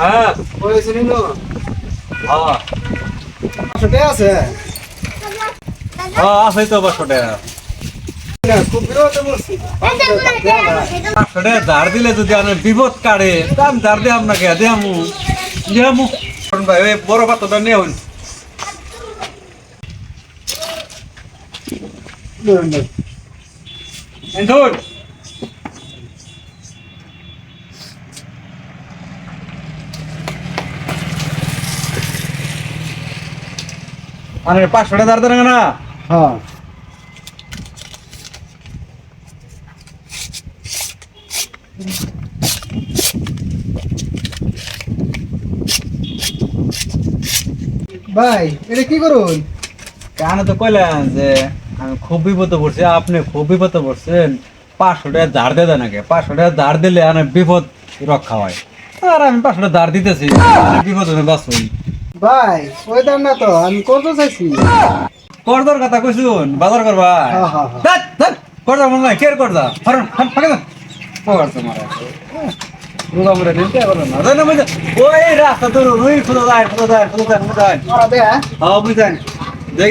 হ্যাঁ। হয়েছে নিল হ্যাঁ। ছোটে আছে? হ্যাঁ আছে তো টাকা ধার দিলে যদি আমি বিপদ তা আমি ধার দিয়ে আপনাকে দেয়ামু দেয়ামু ভাই বড় পাত্রটা নিয়ে হইন ধর মানে পাঁচশো টাকা ধার দেন না। হ্যাঁ। ভাই এটা কি করুন? কেন তো কইলেন যে আমি খুব বিপদে পড়ছি আপনি খুব বিপদে পড়ছেন। পাঁচশো টাকা ধার দিয়ে নাকি পাঁচশো টাকা ধার দিলে আমি বিপদ রক্ষা হয়। আর আমি পাঁচশো টাকা ধার দিতেছি বিপদ বাঁচুই ভাই ওই দাম না তো আমি কত চাইছি করদর কথা কইছুন বাজার করবা। ধ্যাৎ, ধ্যাৎ, করদা মনে নাই কের করদা হরন হন ফাকে না পগার তোমার রুগা মরে দিতে পারো না। জানো মজা ওই রাস্তা তো রুই খুদা যায় খুদা যায় খুদা হ্যাঁ। বুঝান দেখ